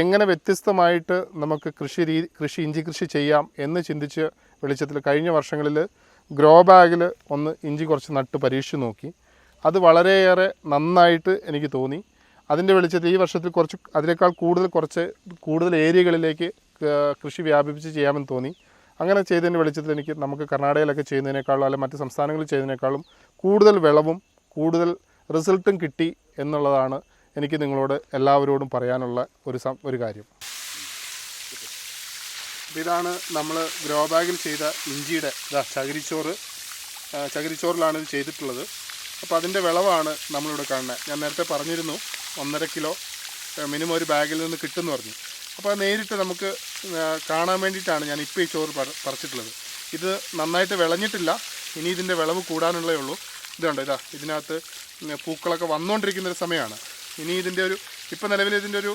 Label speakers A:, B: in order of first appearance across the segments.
A: എങ്ങനെ വ്യത്യസ്തമായിട്ട് നമുക്ക് കൃഷി രീതി കൃഷി ഇഞ്ചി കൃഷി ചെയ്യാം എന്ന് ചിന്തിച്ച് വെളിച്ചത്തിൽ കഴിഞ്ഞ വർഷങ്ങളിൽ ഗ്രോ ബാഗിൽ ഒന്ന് ഇഞ്ചി കുറച്ച് നട്ട് പരീക്ഷിച്ച് നോക്കി. അത് വളരെയേറെ നന്നായിട്ട് എനിക്ക് തോന്നി. അതിന്റെ വെളിച്ചത്തിൽ ഈ വർഷത്തിൽ കുറച്ച് അതിനേക്കാൾ കൂടുതൽ കുറച്ച് കൂടുതൽ ഏരിയകളിലേക്ക് കൃഷി വ്യാപിപ്പിച്ച് ചെയ്യാമെന്ന് തോന്നി. അങ്ങനെ ചെയ്തതിന്റെ വെളിച്ചത്തിൽ എനിക്ക് നമുക്ക് കർണാടകയിലൊക്കെ ചെയ്യുന്നതിനേക്കാളും അല്ലെങ്കിൽ മറ്റ് സംസ്ഥാനങ്ങളിൽ ചെയ്യുന്നതിനേക്കാളും കൂടുതൽ വിളവും കൂടുതൽ റിസൾട്ടും കിട്ടി എന്നുള്ളതാണ് എനിക്ക് നിങ്ങളോട് എല്ലാവരോടും പറയാനുള്ള ഒരു ഒരു കാര്യം. ഇതാണ് നമ്മൾ ഗ്രോ ബാഗിൽ ചെയ്ത ഇഞ്ചിയുടെ ഇതാ ചകിരിച്ചോറ്. ചകിരിച്ചോറിലാണ് ഇത് ചെയ്തിട്ടുള്ളത്. അപ്പോൾ അതിന്റെ വിളവാണ് നമ്മളിവിടെ കാണുന്നത്. ഞാൻ നേരത്തെ പറഞ്ഞിരുന്നു ഒന്നര കിലോ മിനിമം ഒരു ബാഗിൽ നിന്ന് കിട്ടുമെന്ന് പറഞ്ഞു. അപ്പോൾ നേരിട്ട് നമുക്ക് കാണാൻ വേണ്ടിയിട്ടാണ് ഞാൻ ഇപ്പോൾ ഈ ചോറ് പറ പറിച്ചിട്ടുള്ളത്. ഇത് നന്നായിട്ട് വിളഞ്ഞിട്ടില്ല. ഇനി ഇതിന്റെ വിളവ് കൂടാനുള്ളേ ഉള്ളൂ. ഇതുണ്ട് ഇതാ ഇതിനകത്ത് പൂക്കളൊക്കെ വന്നുകൊണ്ടിരിക്കുന്ന ഒരു സമയമാണ്. ഇനി ഇതിന്റെ ഒരു ഇപ്പം നിലവിൽ ഇതിന്റെ ഒരു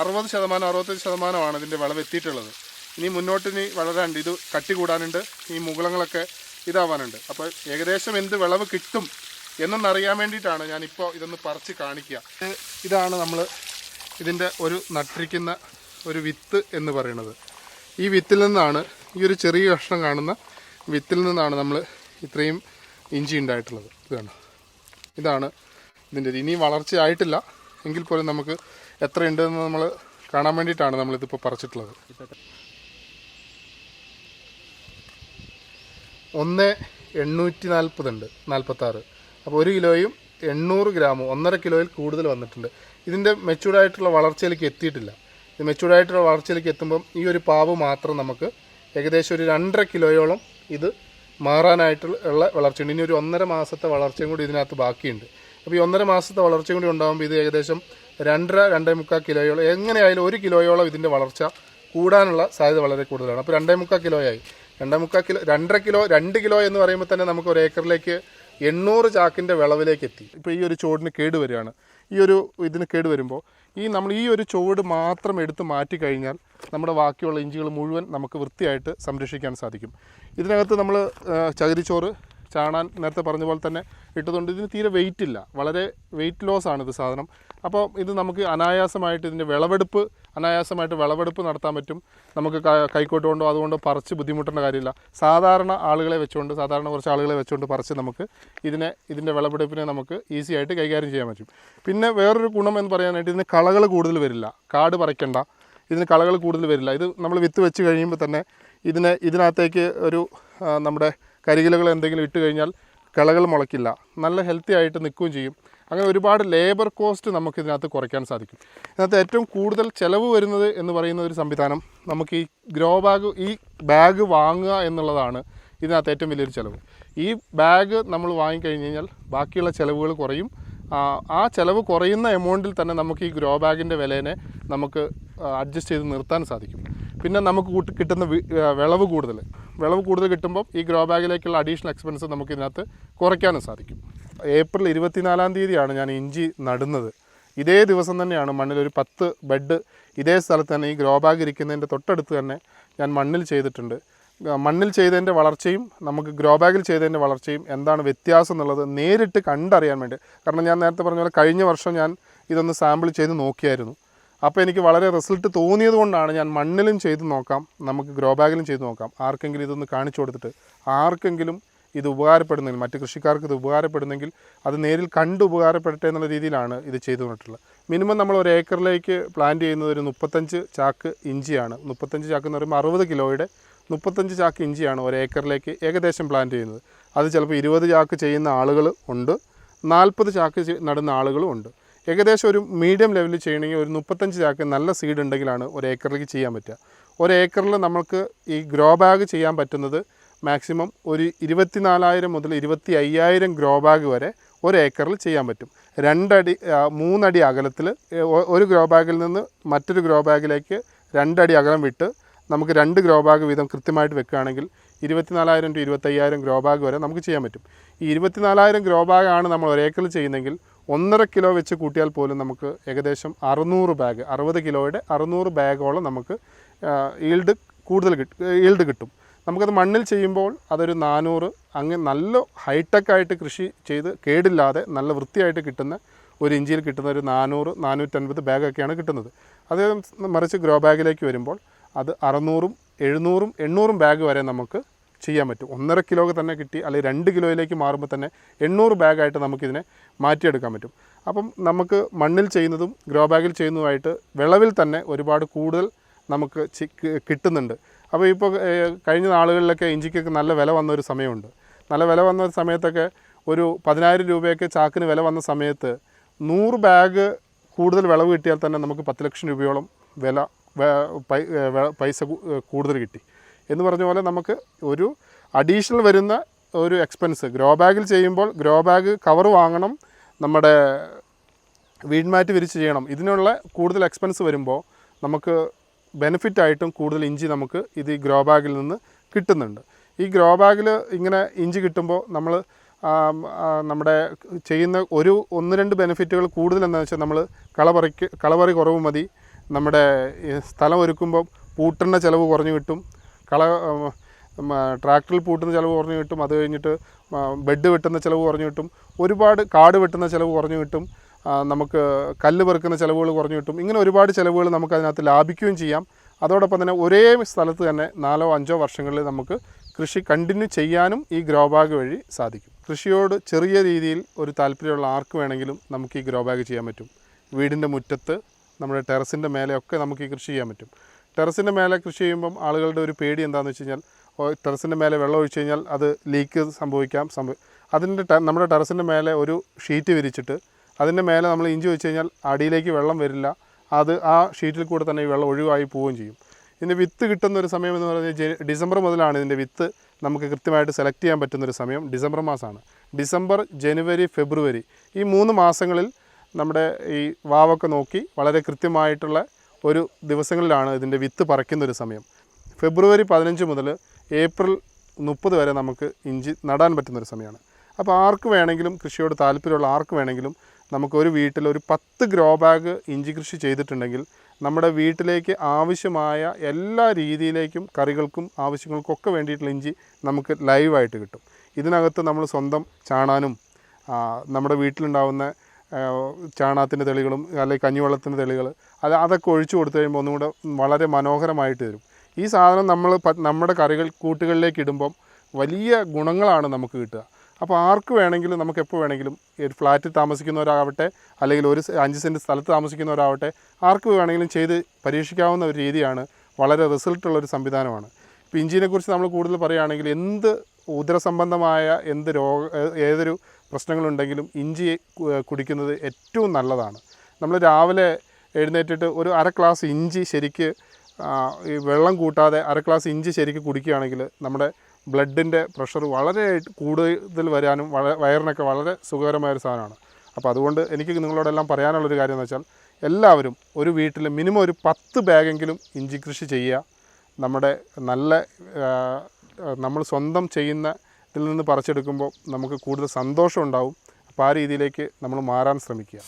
A: അറുപത് ശതമാനം അറുപത്തഞ്ച് ശതമാനമാണ് ഇതിന്റെ വിളവ് എത്തിയിട്ടുള്ളത്. ഇനി മുന്നോട്ട് ഇനി വളരാണ്ട് ഇത് കട്ടി കൂടാനുണ്ട്. ഈ മുകളങ്ങളൊക്കെ ഇതാവാനുണ്ട്. അപ്പോൾ ഏകദേശം എന്ത് വിളവ് കിട്ടും എന്നൊന്നറിയാൻ വേണ്ടിയിട്ടാണ് ഞാനിപ്പോൾ ഇതൊന്ന് പറിച്ച് കാണിക്കുക. ഇതാണ് നമ്മൾ ഇതിന്റെ ഒരു നട്ടിരിക്കുന്ന ഒരു വിത്ത് എന്ന് പറയുന്നത്. ഈ വിത്തിൽ നിന്നാണ് ഈ ഒരു ചെറിയ കഷ്ണം കാണുന്ന വിത്തിൽ നിന്നാണ് നമ്മൾ ഇത്രയും ഇഞ്ചി ഉണ്ടായിട്ടുള്ളത്. ഇതാണ്. ഇതാണ് ഇതിന്റെ ഇനിയും ഇനി വളർച്ചയായിട്ടില്ല എങ്കിൽ പോലും നമുക്ക് എത്രയുണ്ടെന്ന് നമ്മൾ കാണാൻ വേണ്ടിയിട്ടാണ് നമ്മളിതിപ്പോൾ പറിച്ചിട്ടുള്ളത്. ഒന്ന് എണ്ണൂറ്റി നാൽപ്പതുണ്ട് നാൽപ്പത്താറ്. അപ്പോൾ ഒരു കിലോയും എണ്ണൂറ് ഗ്രാമും ഒന്നര കിലോയിൽ കൂടുതൽ വന്നിട്ടുണ്ട്. ഇതിന്റെ മെച്ചൂർഡായിട്ടുള്ള വളർച്ചയിലേക്ക് എത്തിയിട്ടില്ല. ഇത് മെച്ചൂർഡായിട്ടുള്ള വളർച്ചയിലേക്ക് എത്തുമ്പം ഈ ഒരു പാവ് മാത്രം നമുക്ക് ഏകദേശം ഒരു രണ്ടര കിലോയോളം ഇത് മാറാനായിട്ടുള്ള വളർച്ചയുണ്ട്. ഇനി ഒരു ഒന്നര മാസത്തെ വളർച്ചയും കൂടി ഇതിനകത്ത് ബാക്കിയുണ്ട്. അപ്പോൾ ഈ ഒന്നര മാസത്തെ വളർച്ച കൂടി ഉണ്ടാകുമ്പോൾ ഇത് ഏകദേശം രണ്ടര രണ്ടേ മുക്കാൽ കിലോയോളം. എങ്ങനെയായാലും ഒരു കിലോയോളം ഇതിന്റെ വളർച്ച കൂടാനുള്ള സാധ്യത വളരെ കൂടുതലാണ്. അപ്പോൾ രണ്ടേ മുക്കാൽ കിലോയായി. രണ്ടേ മുക്കാൽ കിലോ രണ്ടര കിലോ രണ്ട് കിലോ എന്ന് പറയുമ്പോൾ തന്നെ നമുക്ക് ഒരു ഏക്കറിലേക്ക് എണ്ണൂറ് ചാക്കിന്റെ വിളവിലേക്ക് എത്തി. ഇപ്പോൾ ഈ ഒരു ചോടിന് കേട് വരികയാണ്. ഈ ഒരു ഇതിന് കേട് വരുമ്പോൾ ഈ നമ്മൾ ഈ ഒരു ചുവട് മാത്രം എടുത്ത് മാറ്റി കഴിഞ്ഞാൽ നമ്മുടെ ബാക്കിയുള്ള ഇഞ്ചികൾ മുഴുവൻ നമുക്ക് വൃത്തിയായിട്ട് സംരക്ഷിക്കാൻ സാധിക്കും. ഇതിനകത്ത് നമ്മൾ ചകിരിച്ചോറ് ചാണാൻ നേരത്തെ പറഞ്ഞ പോലെ തന്നെ ഇട്ടതുകൊണ്ട് ഇതിന് തീരെ വെയിറ്റ് ഇല്ല. വളരെ വെയിറ്റ് ലോസ് ആണ് ഇത് സാധനം. അപ്പോൾ ഇത് നമുക്ക് അനായാസമായിട്ട് ഇതിന്റെ വിളവെടുപ്പ് അനായാസമായിട്ട് വിളവെടുപ്പ് നടത്താൻ പറ്റും. നമുക്ക് കൈക്കോട്ട് കൊണ്ടോ അതുകൊണ്ടോ പറിച്ച് ബുദ്ധിമുട്ടേണ്ട കാര്യമില്ല. സാധാരണ ആളുകളെ വെച്ചുകൊണ്ട് സാധാരണ കുറച്ച് ആളുകളെ വെച്ചുകൊണ്ട് പറിച്ച് നമുക്ക് ഇതിനെ ഇതിന്റെ വിളവെടുപ്പിനെ നമുക്ക് ഈസി ആയിട്ട് കൈകാര്യം ചെയ്യാൻ പറ്റും. പിന്നെ വേറൊരു ഗുണം എന്ന് പറയാനായിട്ട് ഇതിന് കളകൾ കൂടുതൽ വരില്ല. കാട് പറിക്കണ്ട. ഇതിന് കളകൾ കൂടുതൽ വരില്ല. ഇത് നമ്മൾ വിത്ത് വെച്ച് കഴിയുമ്പോൾ തന്നെ ഇതിനെ ഇതിനകത്തേക്ക് ഒരു നമ്മുടെ കരികിലകൾ എന്തെങ്കിലും ഇട്ട് കഴിഞ്ഞാൽ കിളകൾ മുളയ്ക്കില്ല. നല്ല ഹെൽത്തി ആയിട്ട് നിൽക്കുകയും ചെയ്യും. അങ്ങനെ ഒരുപാട് ലേബർ കോസ്റ്റ് നമുക്ക് ഇതിനകത്ത് കുറയ്ക്കാൻ സാധിക്കും. ഇതിനകത്ത് ഏറ്റവും കൂടുതൽ ചിലവ് വരുന്നത് എന്ന് പറയുന്ന ഒരു സംവിധാനം നമുക്ക് ഈ ഗ്രോ ബാഗ് ഈ ബാഗ് വാങ്ങുക എന്നുള്ളതാണ് ഇതിനകത്ത് ഏറ്റവും വലിയൊരു ചിലവ്. ഈ ബാഗ് നമ്മൾ വാങ്ങിക്കഴിഞ്ഞ് കഴിഞ്ഞാൽ ബാക്കിയുള്ള ചിലവുകൾ കുറയും. ആ, ചിലവ് കുറയുന്ന എമൗണ്ടിൽ തന്നെ നമുക്ക് ഈ ഗ്രോ ബാഗിന്റെ വിലേനെ നമുക്ക് അഡ്ജസ്റ്റ് ചെയ്ത് നിർത്താൻ സാധിക്കും. പിന്നെ നമുക്ക് കിട്ടുന്ന വിളവ് കൂടുതൽ. വിളവ് കൂടുതൽ കിട്ടുമ്പോൾ ഈ ഗ്രോ ബാഗിലേക്കുള്ള അഡീഷണൽ എക്സ്പെൻസ് നമുക്ക് ഇതിനകത്ത് കുറയ്ക്കാനും സാധിക്കും. ഏപ്രിൽ ഇരുപത്തിനാലാം തീയതിയാണ് ഞാൻ ഇഞ്ചി നടുന്നത്. ഇതേ ദിവസം തന്നെയാണ് മണ്ണിൽ ഒരു പത്ത് ബെഡ് ഇതേ സ്ഥലത്ത് തന്നെ ഈ ഗ്രോ ബാഗ് ഇരിക്കുന്നതിന്റെ തൊട്ടടുത്ത് തന്നെ ഞാൻ മണ്ണിൽ ചെയ്തിട്ടുണ്ട്. മണ്ണിൽ ചെയ്തതിന്റെ വളർച്ചയും നമുക്ക് ഗ്രോ ബാഗിൽ ചെയ്തതിന്റെ വളർച്ചയും എന്താണ് വ്യത്യാസം എന്നുള്ളത് നേരിട്ട് കണ്ടറിയാൻ വേണ്ടി. കാരണം ഞാൻ നേരത്തെ പറഞ്ഞ പോലെ കഴിഞ്ഞ വർഷം ഞാൻ ഇതൊന്ന് സാമ്പിൾ ചെയ്ത് നോക്കിയായിരുന്നു. അപ്പോൾ എനിക്ക് വളരെ റിസൾട്ട് തോന്നിയത് കൊണ്ടാണ് ഞാൻ മണ്ണിലും ചെയ്ത് നോക്കാം. നമുക്ക് ഗ്രോ ബാഗിലും ചെയ്ത് നോക്കാം. ആർക്കെങ്കിലും ഇതൊന്ന് കാണിച്ചു കൊടുത്തിട്ട് ആർക്കെങ്കിലും ഇത് ഉപകാരപ്പെടുന്നെങ്കിൽ മറ്റ് കൃഷിക്കാർക്ക് ഇത് ഉപകാരപ്പെടുന്നെങ്കിൽ അത് നേരിൽ കണ്ട് ഉപകാരപ്പെടട്ടെ എന്നുള്ള രീതിയിലാണ് ഇത് ചെയ്തു തന്നിട്ടുള്ളത് മിനിമം നമ്മൾ ഒരു ഏക്കറിലേക്ക് പ്ലാന്റ് ചെയ്യുന്നത് ഒരു മുപ്പത്തഞ്ച് ചാക്ക് ഇഞ്ചിയാണ്. മുപ്പത്തഞ്ച് ചാക്ക് എന്ന് പറയുമ്പോൾ അറുപത് കിലോയുടെ മുപ്പത്തഞ്ച് ചാക്ക് ഇഞ്ചിയാണ് ഒരു ഏക്കറിലേക്ക് ഏകദേശം പ്ലാന്റ് ചെയ്യുന്നത്. അത് ചിലപ്പോൾ ഇരുപത് ചാക്ക് ചെയ്യുന്ന ആളുകൾ ഉണ്ട്. നാൽപ്പത് ചാക്ക് നടുന്ന ആളുകളും ഉണ്ട്. ഏകദേശം ഒരു മീഡിയം ലെവലിൽ ചെയ്യണമെങ്കിൽ ഒരു മുപ്പത്തഞ്ച് ചാക്ക് നല്ല സീഡ് ഉണ്ടെങ്കിലാണ് ഒരു ഏക്കറിലേക്ക് ചെയ്യാൻ പറ്റുക. ഒരു ഏക്കറിൽ നമുക്ക് ഈ ഗ്രോ ബാഗ് ചെയ്യാൻ പറ്റുന്നത് മാക്സിമം ഒരു ഇരുപത്തി നാലായിരം മുതൽ ഇരുപത്തി അയ്യായിരം ഗ്രോ ബാഗ് വരെ ഒരു ഏക്കറിൽ ചെയ്യാൻ പറ്റും. രണ്ടടി മൂന്നടി അകലത്തിൽ ഒരു ഗ്രോ ബാഗിൽ നിന്ന് മറ്റൊരു ഗ്രോ ബാഗിലേക്ക് രണ്ടടി അകലം വിട്ട് നമുക്ക് രണ്ട് ഗ്രോ ബാഗ് വീതം കൃത്യമായിട്ട് വെക്കുകയാണെങ്കിൽ ഇരുപത്തിനാലായിരം ടു ഇരുപത്തയ്യായിരം ഗ്രോ ബാഗ് വരെ നമുക്ക് ചെയ്യാൻ പറ്റും. ഈ ഇരുപത്തിനാലായിരം ഗ്രോ ബാഗാണ് നമ്മൾ ഒരേക്കറിൽ ചെയ്യുന്നെങ്കിൽ ഒന്നര കിലോ വെച്ച് കൂട്ടിയാൽ പോലും നമുക്ക് ഏകദേശം അറുന്നൂറ് ബാഗ് അറുപത് കിലോയുടെ അറുന്നൂറ് ബാഗോളം നമുക്ക് ഈൽഡ് കൂടുതൽ കിട്ടും ഈൽഡ് കിട്ടും. നമുക്കത് മണ്ണിൽ ചെയ്യുമ്പോൾ അതൊരു നാനൂറ് അങ്ങനെ നല്ല ഹൈടെക് ആയിട്ട് കൃഷി ചെയ്ത് കേടില്ലാതെ നല്ല വൃത്തിയായിട്ട് കിട്ടുന്ന ഒരു ഇഞ്ചിയിൽ കിട്ടുന്ന ഒരു നാനൂറ് നാനൂറ്റൻപത് ബാഗൊക്കെയാണ് കിട്ടുന്നത്. അത് മറിച്ച് ഗ്രോ ബാഗിലേക്ക് വരുമ്പോൾ അത് അറുന്നൂറും എഴുന്നൂറും എണ്ണൂറും ബാഗ് വരെ നമുക്ക് ചെയ്യാൻ പറ്റും. ഒന്നര കിലോ തന്നെ കിട്ടി അല്ലെങ്കിൽ രണ്ട് കിലോയിലേക്ക് മാറുമ്പോൾ തന്നെ എണ്ണൂറ് ബാഗായിട്ട് നമുക്കിതിനെ മാറ്റിയെടുക്കാൻ പറ്റും. അപ്പം നമുക്ക് മണ്ണിൽ ചെയ്യുന്നതും ഗ്രോ ബാഗിൽ ചെയ്യുന്നതുമായിട്ട് വിളവിൽ തന്നെ ഒരുപാട് കൂടുതൽ നമുക്ക് കിട്ടുന്നുണ്ട്. അപ്പോൾ ഇപ്പോൾ കഴിഞ്ഞ നാളുകളിലൊക്കെ ഇഞ്ചിക്കൊക്കെ നല്ല വില വന്ന ഒരു സമയമുണ്ട്. നല്ല വില വന്ന ഒരു സമയത്തൊക്കെ ഒരു പതിനായിരം രൂപയൊക്കെ ചാക്കിന് വില വന്ന സമയത്ത് നൂറ് ബാഗ് കൂടുതൽ വിളവ് കിട്ടിയാൽ തന്നെ നമുക്ക് പത്ത് ലക്ഷം രൂപയോളം വില പൈസ കൂടുതൽ കിട്ടി. എന്ന് പറഞ്ഞ പോലെ നമുക്ക് ഒരു അഡീഷണൽ വരുന്ന ഒരു എക്സ്പെൻസ് ഗ്രോ ബാഗിൽ ചെയ്യുമ്പോൾ ഗ്രോ ബാഗ് കവർ വാങ്ങണം നമ്മുടെ വീൺമാറ്റ് വിരിച്ച് ചെയ്യണം. ഇതിനുള്ള കൂടുതൽ എക്സ്പെൻസ് വരുമ്പോൾ നമുക്ക് ബെനിഫിറ്റായിട്ടും കൂടുതൽ ഇഞ്ചി നമുക്ക് ഇത് ഈ ഗ്രോ ബാഗിൽ നിന്ന് കിട്ടുന്നുണ്ട്. ഈ ഗ്രോ ബാഗിൽ ഇങ്ങനെ ഇഞ്ചി കിട്ടുമ്പോൾ നമ്മൾ നമ്മുടെ ചെയ്യുന്ന ഒരു ഒന്ന് രണ്ട് ബെനിഫിറ്റുകൾ കൂടുതൽ എന്താണെന്ന് വെച്ചാൽ നമ്മൾ കളപറിക്ക് കളപറി കുറവ് മതി. നമ്മുടെ സ്ഥലം ഒരുക്കുമ്പോൾ പൂട്ടണ ചിലവ് കുറഞ്ഞു കിട്ടും. കള ട്രാക്ടറിൽ പൂട്ടുന്ന ചിലവ് കുറഞ്ഞു കിട്ടും അത് കഴിഞ്ഞിട്ട് ബെഡ് വെട്ടുന്ന ചിലവ് കുറഞ്ഞു കിട്ടും ഒരുപാട് കാട് വെട്ടുന്ന ചിലവ് കുറഞ്ഞു കിട്ടും നമുക്ക് കല്ല് പെറുക്കുന്ന ചിലവുകൾ കുറഞ്ഞു കിട്ടും ഇങ്ങനെ ഒരുപാട് ചിലവുകൾ നമുക്ക് അതിനകത്ത് ലാഭിക്കുകയും ചെയ്യാം. അതോടൊപ്പം തന്നെ ഒരേ സ്ഥലത്ത് തന്നെ നാലോ അഞ്ചോ വർഷങ്ങളിൽ നമുക്ക് കൃഷി കണ്ടിന്യൂ ചെയ്യാനും ഈ ഗ്രോ ബാഗ് വഴി സാധിക്കും. കൃഷിയോട് ചെറിയ രീതിയിൽ ഒരു താല്പര്യമുള്ള ആർക്ക് വേണമെങ്കിലും നമുക്ക് ഈ ഗ്രോ ബാഗ് ചെയ്യാൻ പറ്റും. വീടിന്റെ മുറ്റത്ത് നമ്മുടെ ടെറസിന്റെ മേലെയൊക്കെ നമുക്ക് ഈ കൃഷി ചെയ്യാൻ പറ്റും. ടെറസിന്റെ മേലെ കൃഷി ചെയ്യുമ്പം ആളുകളുടെ ഒരു പേടി എന്താണെന്ന് വെച്ച് കഴിഞ്ഞാൽ ടെറസിന്റെ മേലെ വെള്ളം ഒഴിച്ചു കഴിഞ്ഞാൽ അത് ലീക്ക് സംഭവിക്കാം സംഭവ അതിന്റെ നമ്മുടെ ടെറസിന്റെ മേലെ ഒരു ഷീറ്റ് വിരിച്ചിട്ട് അതിന്റെ മേലെ നമ്മൾ ഇഞ്ചി വെച്ച് കഴിഞ്ഞാൽ അടിയിലേക്ക് വെള്ളം വരില്ല അത് ആ ഷീറ്റിൽ കൂടെ തന്നെ ഈ വെള്ളം ഒഴിവായി പോവുകയും ചെയ്യും. ഇതിന്റെ വിത്ത് കിട്ടുന്ന ഒരു സമയം എന്ന് പറഞ്ഞാൽ ഡിസംബർ മുതലാണ് ഇതിന്റെ വിത്ത് നമുക്ക് കൃത്യമായിട്ട് സെലക്ട് ചെയ്യാൻ പറ്റുന്ന ഒരു സമയം ഡിസംബർ മാസമാണ്. ഡിസംബർ ജനുവരി ഫെബ്രുവരി ഈ മൂന്ന് മാസങ്ങളിൽ നമ്മുടെ ഈ വാവൊക്കെ നോക്കി വളരെ കൃത്യമായിട്ടുള്ള ഒരു ദിവസങ്ങളിലാണ് ഇതിന്റെ വിത്ത് പറിക്കുന്ന ഒരു സമയം. ഫെബ്രുവരി പതിനഞ്ച് മുതൽ ഏപ്രിൽ മുപ്പത് വരെ നമുക്ക് ഇഞ്ചി നടാൻ പറ്റുന്ന ഒരു സമയമാണ്. അപ്പോൾ ആർക്ക് വേണമെങ്കിലും കൃഷിയോട് താല്പര്യമുള്ള ആർക്ക് വേണമെങ്കിലും നമുക്ക് ഒരു വീട്ടിൽ ഒരു പത്ത് ഗ്രോ ബാഗ് ഇഞ്ചി കൃഷി ചെയ്തിട്ടുണ്ടെങ്കിൽ നമ്മുടെ വീട്ടിലേക്ക് ആവശ്യമായ എല്ലാ രീതിയിലേക്കും കറികൾക്കും ആവശ്യങ്ങൾക്കൊക്കെ വേണ്ടിയിട്ടുള്ള ഇഞ്ചി നമുക്ക് ലൈവായിട്ട് കിട്ടും. ഇതിനകത്ത് നമ്മൾ സ്വന്തം ചാണാനും നമ്മുടെ വീട്ടിലുണ്ടാവുന്ന ചാണകത്തിന്റെ തെളികളും അല്ലെങ്കിൽ കഞ്ഞിവെള്ളത്തിന്റെ തെളികൾ അത് അതൊക്കെ ഒഴിച്ചു കൊടുത്തു കഴിയുമ്പോൾ ഒന്നും കൂടെ വളരെ മനോഹരമായിട്ട് വരും. ഈ സാധനം നമ്മൾ നമ്മുടെ കറികൾ കൂട്ടുകളിലേക്ക് ഇടുമ്പം വലിയ ഗുണങ്ങളാണ് നമുക്ക് കിട്ടുക. അപ്പോൾ ആർക്ക് വേണമെങ്കിലും നമുക്ക് എപ്പോൾ വേണമെങ്കിലും ഒരു ഫ്ലാറ്റിൽ താമസിക്കുന്നവരാവട്ടെ അല്ലെങ്കിൽ ഒരു അഞ്ച് സെന്റ് സ്ഥലത്ത് താമസിക്കുന്നവരാവട്ടെ ആർക്ക് വേണമെങ്കിലും ചെയ്ത് പരീക്ഷിക്കാവുന്ന ഒരു രീതിയാണ് വളരെ റിസൾട്ടുള്ള ഒരു സംവിധാനമാണ്. ഇപ്പോൾ ഇഞ്ചിനെക്കുറിച്ച് നമ്മൾ കൂടുതൽ പറയുകയാണെങ്കിൽ എന്ത് ഉദരസംബന്ധമായ എന്ത് രോഗ ഏതൊരു പ്രശ്നങ്ങളുണ്ടെങ്കിലും ഇഞ്ചി കുടിക്കുന്നത് ഏറ്റവും നല്ലതാണ്. നമ്മൾ രാവിലെ എഴുന്നേറ്റിട്ട് ഒരു അര ഗ്ലാസ് ഇഞ്ചി ശരിക്ക് ഈ വെള്ളം കൂട്ടാതെ അര ഗ്ലാസ് ഇഞ്ചി ശരിക്ക് കുടിക്കുകയാണെങ്കിൽ നമ്മുടെ ബ്ലഡിന്റെ പ്രഷർ വളരെ കൂടുതൽ വരാനും വയറിനൊക്കെ വളരെ സുഖകരമായ ഒരു സാധനമാണ്. അപ്പോൾ അതുകൊണ്ട് എനിക്ക് നിങ്ങളോടെല്ലാം പറയാനുള്ളൊരു കാര്യം എന്ന് വെച്ചാൽ എല്ലാവരും ഒരു വീട്ടിൽ മിനിമം ഒരു പത്ത് ബാഗെങ്കിലും ഇഞ്ചി കൃഷി ചെയ്യുക. നമ്മുടെ നല്ല നമ്മൾ സ്വന്തം ചെയ്യുന്ന ഇതിൽ നിന്ന് പറിച്ചെടുക്കുമ്പോൾ നമുക്ക് കൂടുതൽ സന്തോഷം ഉണ്ടാവും. അപ്പോൾ ആ രീതിയിലേക്ക് നമ്മൾ മാറാൻ ശ്രമിക്കുക.